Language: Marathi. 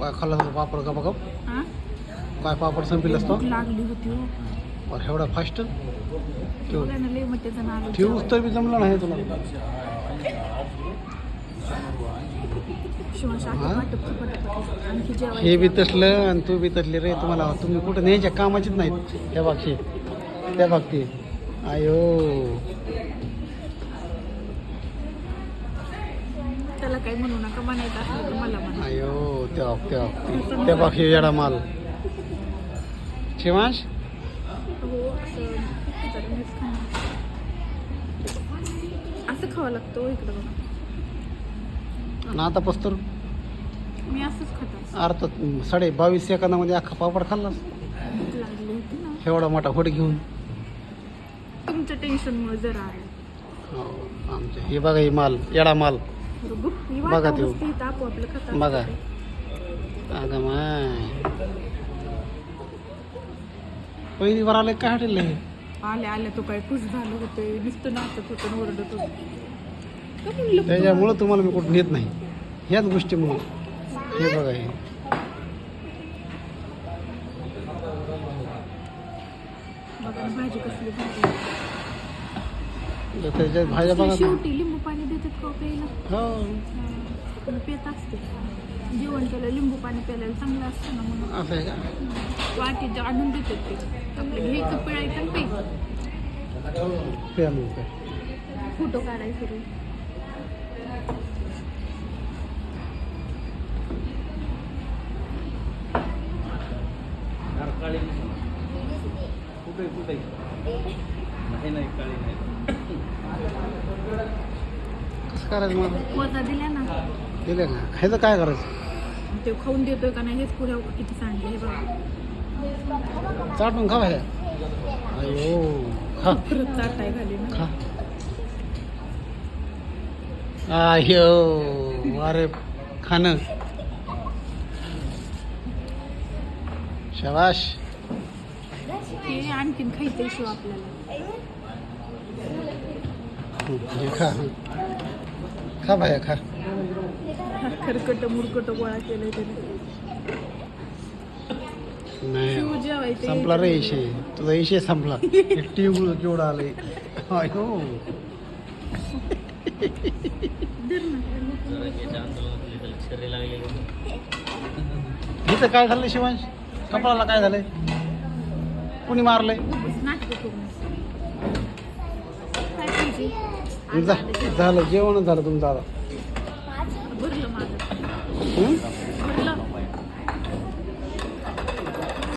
काय खाल्ला तो पापड गप हा? काय पापड संपील असतो? भूक लागली होती हो. और एवढा फास्ट ठेव. बघा ना लय ठेवूच तर बी जमलं नाही तुला. हा? वाटप आणखी हे बी तसलं आणि तू बी तसली रे तुम्हाला. तुम्ही कुठं न्यायच्या कामाचीच नाहीत. त्या बागशी त्या बागती आयो. त्याला काही म्हणू नका म्हणायचं असलं तर मला म्हणा. आयो. त्या बागशी येडा माल. शिवांश? हो असं खावं लागतं हो इकडं आणि आता पस्तर मी असंच खातात अर्थ साडे बावीस सेकंदामध्ये अख्खा पापड खाल्लास भूक लागली होती ना. एवढा मोठा होट घेऊन. तुमच्या टेन्शनमुळे जरा आहे. हो, हे बघा हे माल येडा माल. बघा ते. बघा. अगं माय पहिली वर आले काय हटेल हे? आल्या आल्या तो काय खुश झालं होतं. नुसतं नाचत होतं आणि ओरडत होतं? त्याच्यामुळं तुम्हाला मी कुठं नेत नाही. ह्याच गोष्टीमुळं हे बघा हे. बघा भाजी कसली भाजी त्याच्यात भाज्या बघा. शेवटी लिंबू पाणी देतात का हो प्यायला? हो. हा, पेत असते जेवण केलं लिंबू पाणी प्यायला चांगलं असतं ना म्हणून. असं आहे का? आणून देतात ते. आपलं घ्यायचं पिळायचं आणि प्यायचं प्या. फोटो काढायचं रे. कसं करायचं मग? वजा दिल्या ना. दिले ना. ह्याचं काय करायचं? ते खाऊन देतोय का नाही हेच पुढे किती सांडले हे बघा. चाटून खा ह्या अयो खा. परत चाटाय खा. आयो अरे खाणं. शबाश हे आणखीन खायचं शिव आपल्याला. खा. खा भाया खा. खरकट मुरकट गोळा केलंय त्याने. जेवायचे. संपला रे इशे. तुझा इशे संपला. टिवळ केवढा आलंय. अयो. इथं काय झालं शिवांश? कपाळाला काय झालंय? कुणी मारलंय. झालं. जेवण झालं तुमचं आता.